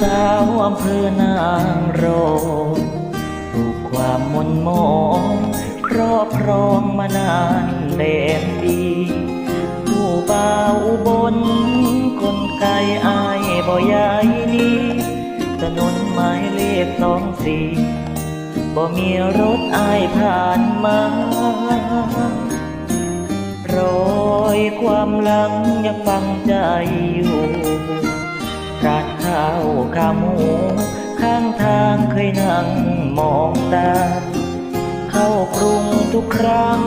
สาวอำเภอนางรองถูกความมนมองครอบครองมานานแดนดีผู้บ่าวอุบนคนไกลอายบ่ยายนี้ถนนหมายเลขสองสี่บ่มีรถอายผ่านมารอยความหลังยังฟังใจอยู่ ร้านข้าวขาหมู ข้างทางเคยนั่งมองตา เข้ากรุงทุกครั้ง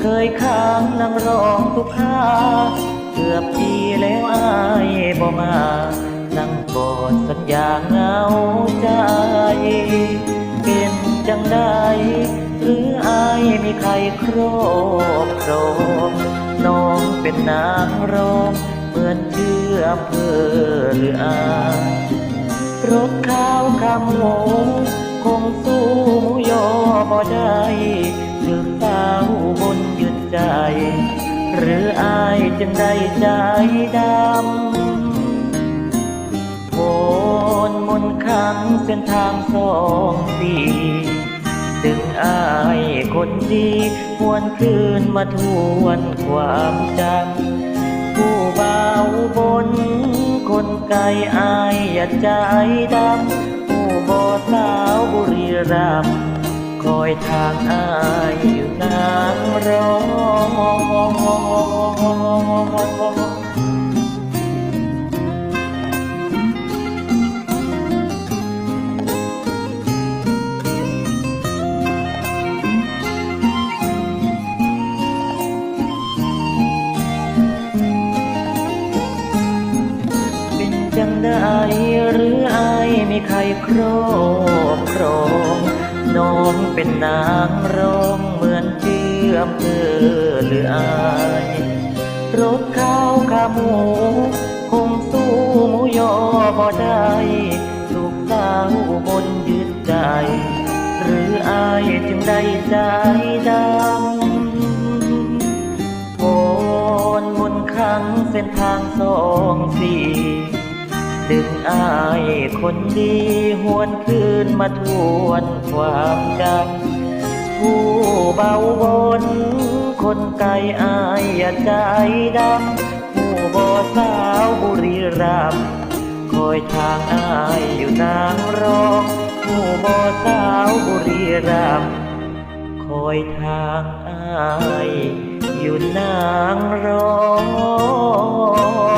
เคยค้างนั่งร้องทุกค่าเกือบปีแล้วอายบ่มา นั่งกอดสัญญาเหงาใจ เป็นจังได้หรืออายมีใครครอบครองน้องเป็นนางรอง อำเภอหรืออารถข้าวขาหมูคงสู้หมูยอบ่ได้ถึงสาวบนยึดใจ หรืออายจึงได้ใจดำโอนมนต์ขังเส้นทางสองปีดึงอายคนดีหวนคืนมาทวนความจำผู้บ ไกลอายอย่าใจดำผู้บ่สาวบุรีรัมคอยทางอายอยู่นางรอง ใครครอบครอง น้องเป็นนางร้องเหมือนเชื่อมเภอหรืออายรถข้าวขาหมู คงสู้หมูยอบ่ได้ลูกสาวบนยึดใจ หรืออายจึงได้ใจดำโอนมนต์ขังเส้นทางสองสี่ ดึงอายคนดีหวนคืนมาทวนความจำผู้เบาบน คนไกลอายอย่าใจดำผู้บ่สาวบุรีรัมคอยทางอายอยู่นางรองผู้บ่สาวบุรีรัมคอยทางอายอยู่นางรอง